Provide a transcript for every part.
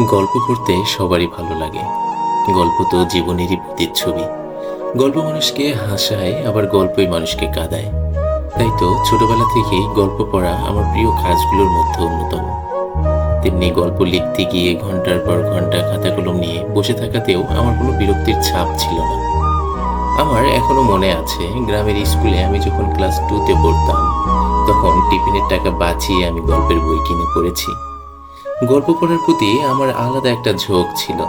গল্প পড়তে সবারই ভালো লাগে। গল্প তো জীবনেরই প্রতিচ্ছবি। গল্প মানুষকে হাসায়, আবার গল্পই মানুষকে কাঁদায়। তাই তো ছোটবেলা থেকেই গল্প পড়া আমার প্রিয় কাজগুলোর মধ্যে অন্যতম। তেমনি গল্প লিখতে গিয়ে ঘণ্টার পর ঘণ্টা খাতা কলম নিয়ে বসে থাকাতেও আমার কোনো বিরক্তির ছাপ ছিল না। আমার এখনও মনে আছে, গ্রামের স্কুলে আমি যখন ক্লাস টুতে পড়তাম, তখন টিফিনের টাকা বাঁচিয়ে আমি গল্পের বই কিনে পড়েছি। গল্প পড়ার প্রতি আমার আলাদা একটা ঝোঁক ছিল,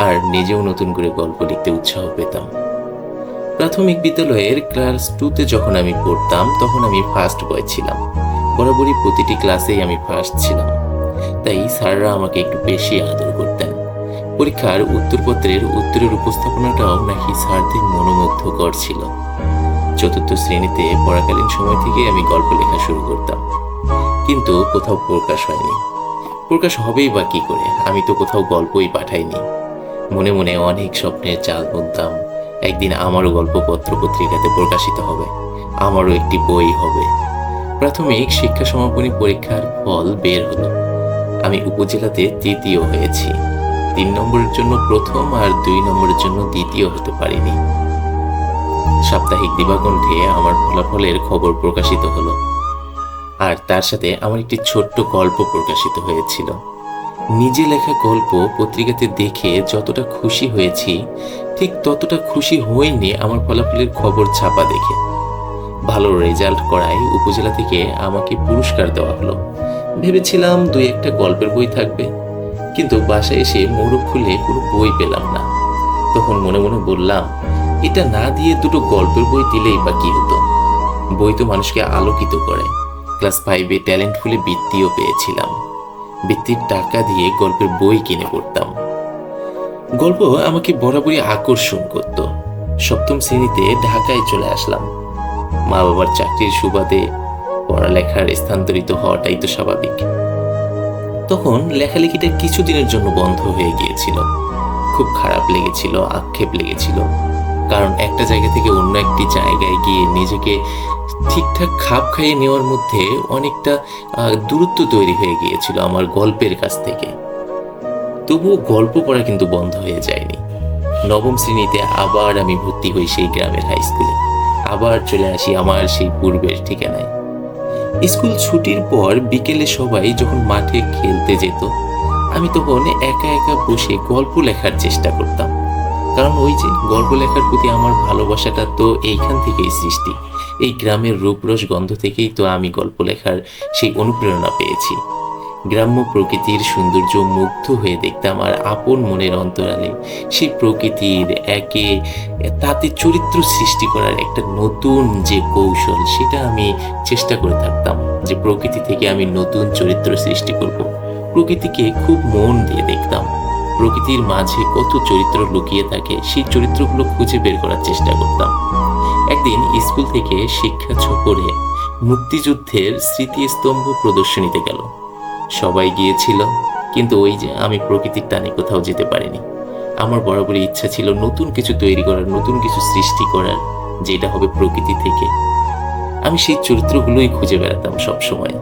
আর নিজেও নতুন করে গল্প লিখতে উৎসাহ পেতাম। প্রাথমিক বিদ্যালয়ের ক্লাস টুতে যখন আমি পড়তাম, তখন আমি ফার্স্ট বয় ছিলাম। বরাবরই প্রতিটি ক্লাসেই আমি ফার্স্ট ছিলাম। তাই স্যাররা আমাকে একটু বেশি আদর করতেন। পরীক্ষার উত্তরপত্রের উত্তরের উপস্থাপনাটাও নাকি স্যারদের মনোমুগ্ধকর ছিল। চতুর্থ শ্রেণীতে পড়াকালীন সময় থেকে আমি গল্প লেখা শুরু করতাম। কিন্তু কোথাও প্রকাশ হয়নি। প্রকাশ হবেই বা কি করে? আমি তো কোথাও গল্পই পাঠাইনি। মনে মনে অনেক স্বপ্নের চাল বুনতাম। একদিন আমারও গল্প পত্র পত্রিকাতে প্রকাশিত হবে। আমারও একটি বই হবে। প্রাথমিক শিক্ষা সমাপনী পরীক্ষার ফল বের হলো। আমি উপজেলাতে তৃতীয় হয়েছি। তিন নম্বরের জন্য প্রথম আর দুই নম্বরের জন্য দ্বিতীয় হতে পারিনি। সাপ্তাহিক দিবাকণ্ঠে আমার ফলাফলের খবর প্রকাশিত হলো। আর তার সাথে আমার একটি ছোট্ট গল্প প্রকাশিত হয়েছিল। নিজে লেখা গল্প পত্রিকাতে দেখে যতটা খুশি হয়েছি, ঠিক ততটা খুশি হইনি আমার ফলাফলের খবর ছাপা দেখে। ভালো রেজাল্ট করায় উপজেলা থেকে আমাকে পুরস্কার দেওয়া হলো। ভেবেছিলাম দুই একটা গল্পের বই থাকবে, কিন্তু বাসায় এসে মোড়ক খুলে কোনো বই পেলাম না। তখন মনে মনে বললাম, এটা না দিয়ে দুটো গল্পের বই দিলেই বা কি হতো? বই তো মানুষকে আলোকিত করে। ক্লাস ফাইভে ট্যালেন্ট ফুলে বৃত্তিও পেয়েছিলাম। বৃত্তির টাকা দিয়ে গল্পের বই কিনে পড়তাম। গল্প আমাকে বরাবরই আকর্ষণ করত। সপ্তম শ্রেণীতে ঢাকায় চলে আসলাম। মা বাবার চাকরির সুবাদে পড়ালেখার স্থানান্তরিত হওয়াটাই তো স্বাভাবিক। তখন লেখালেখিটা কিছুদিনের জন্য বন্ধ হয়ে গিয়েছিল। খুব খারাপ লেগেছিল, আক্ষেপ লেগেছিল। কারণ একটা জায়গা থেকে অন্য একটি জায়গায় গিয়ে নিজেকে ঠিকঠাক খাপ খাইয়ে নেওয়ার মধ্যে অনেকটা দূরত্ব তৈরি হয়ে গিয়েছিল আমার গল্পের কাছ থেকে। তবুও গল্প পড়া কিন্তু বন্ধ হয়ে যায়নি। নবম শ্রেণীতে আবার আমি ভর্তি হই সেই গ্রামের হাই স্কুলে আবার চলে আসি আমার সেই পূর্বের ঠিকানায়। স্কুল ছুটির পর বিকেলে সবাই যখন মাঠে খেলতে যেত, আমি তখন একা একা বসে গল্প লেখার চেষ্টা করতাম। কারণ ওই যে গল্প লেখার প্রতি আমার ভালোবাসাটা তো এইখান থেকেই সৃষ্টি। এই গ্রামের রূপরস গন্ধ থেকেই তো আমি গল্প লেখার সেই অনুপ্রেরণা পেয়েছি। গ্রাম্য প্রকৃতির সৌন্দর্য মুগ্ধ হয়ে দেখতাম আর আপন মনের অন্তরালে সেই প্রকৃতির একে, তাতে চরিত্র সৃষ্টি করার একটা নতুন যে কৌশল সেটা আমি চেষ্টা করে থাকতাম যে প্রকৃতি থেকে আমি নতুন চরিত্র সৃষ্টি করব। প্রকৃতিকে খুব মন দিয়ে দেখতাম। প্রকৃতির মাঝে কত চরিত্র লুকিয়ে থাকে, সেই চরিত্রগুলো খুঁজে বের করার চেষ্টা করতাম। একদিন স্কুল থেকে শিক্ষা ছপরে মুক্তিযুদ্ধের স্মৃতিস্তম্ভ প্রদর্শনীতে গেল। সবাই গিয়েছিল, কিন্তু ওই যে আমি প্রকৃতির টানে কোথাও যেতে পারিনি। আমার বরাবরই ইচ্ছা ছিল নতুন কিছু তৈরি করার, নতুন কিছু সৃষ্টি করার, যেটা হবে প্রকৃতি থেকে। আমি সেই চরিত্রগুলোই খুঁজে বেড়াতাম সব সময়